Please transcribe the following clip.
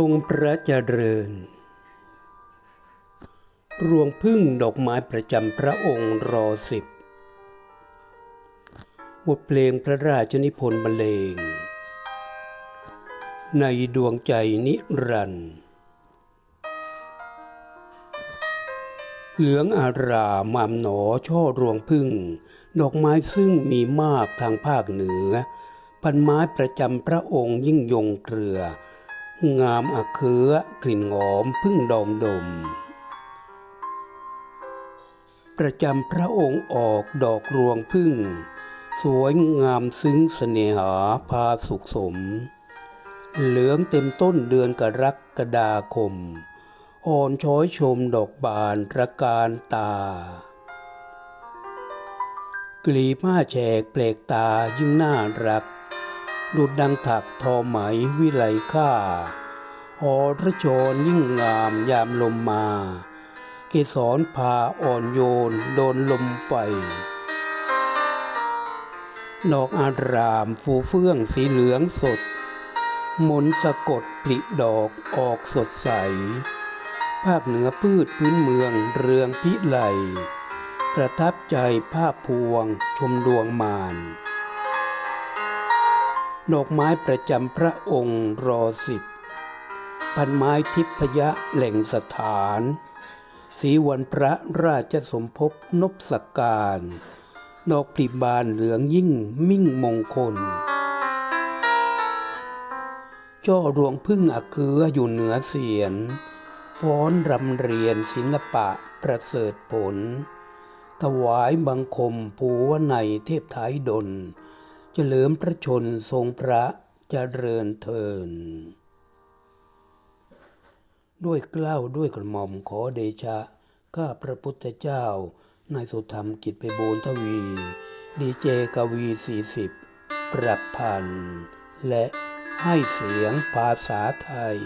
ทรงพระเจริญ รวงพึ่งดอกไม้ประจำพระองค์รอสิบบทเพลงพระราชนิพนธ์บรรเลง ในดวงใจนิรันดร์เหลืองอารามามหนอช่อรวงพึ่ง ดอกไม้ซึ่งมีมากทางภาคเหนือ พันไม้ประจำพระองค์ยิ่งยงเกลือ งามอักเขือกลิ่นหอมพึ่งดอมดม ประจำพระองค์ออกดอกรวงพึ่ง สวยงามซึ้งเสน่หาพาสุขสม เหลืองเต็มต้นเดือนกรกฎาคม อ่อนช้อยชมดอกบานประการตากลีบผ้าแฉกแปลกตายิ่งน่ารัก ดุดดังถักทอไหมวิไลค่าหอพระโจรยิ่งงามยามลมมา เกสรพาอ่อนโยนโดนลมไฟ ดอกอารามฟูเฟื่องสีเหลืองสด มนสะกดปลิดอกออกสดใส ภาคเหนือพืชพื้นเมืองเรืองพิไลประทับใจภาพพวงชมดวงมาน ดอกไม้ประจำพระองค์รอสิบพันไม้ทิพยะแหล่งสถาน สีวันพระราชสมภพนบสกการ ดอกปลีบานเหลืองยิ่งมิ่งมงคลจ้อรวงพึ่งอักเคืออยู่เหนือเสียน ฟ้อนรำเรียนศิลปะประเสริฐผล ถวายบังคมภูวในเทพทายดล เฉลิมพระชนทรงพระเจริญเทิน ด้วยเกล้าวด้วยกระหม่อมขอเดชะ ข้าพระพุทธเจ้านายสุธรรมกิจไปบูรทวี ดีเจกวีสี่สิบปรับพันธ์และให้เสียงภาษาไทย